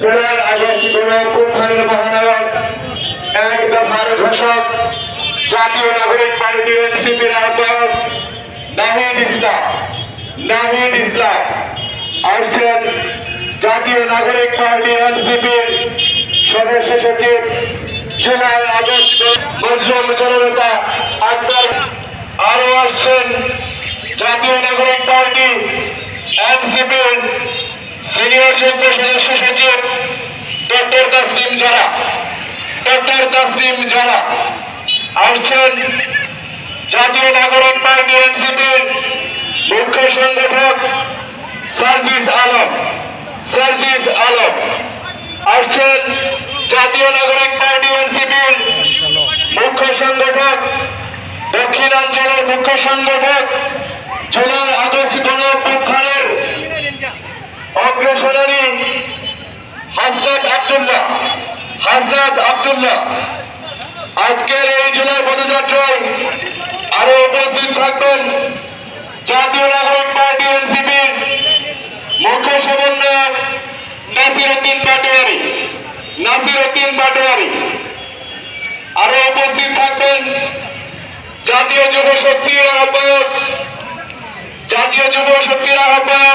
July August গণঅভ্যুত্থানের মহানায়ক, এক দফার ঘোষক, জাতীয় নাগরিক পার্টি এনসিপির আহ্বায়ক নাহিদ ইসলাম। নাহিদ ইসলাম আসছেন জাতীয় নাগরিক পার্টি এনসিপির সদস্য সচিব জুলাই আগস্ট মজলুম জননেতা আক্তার আরও আসছেন জাতীয় নাগরিক পার্টি এনসিপির সিনিয়র যুগ্ম সদস্য তাসলিম জারা আসছেন জাতীয় নাগরিক পার্টি এনসিপির মুখ্য সংগঠক সার্জিস আলম সার্জিস আলম। আসছেন জাতীয় নাগরিক পার্টি এনসিপির মুখ্য সংগঠক, দক্ষিণাঞ্চলের মুখ্য সংগঠক, জুলাই আগস্ট গণ অভ্যুত্থানের অগ্রসরণী হাজরত আব্দুল্লাহ হাজরত আব্দুল্লাহ। আজকের এই জুলাই পদযাত্রায় আরও উপস্থিত থাকবেন জাতীয় নাগরিক পার্টি এনসিপির মুখ্য সমন্বয়ক নাসির উদ্দিন পাটোয়ারি নাসির উদ্দিন পাটোয়ারি। আরও উপস্থিত থাকবেন জাতীয় যুব শক্তির আহ্বায়ক, জাতীয় যুব শক্তির আহ্বায়ক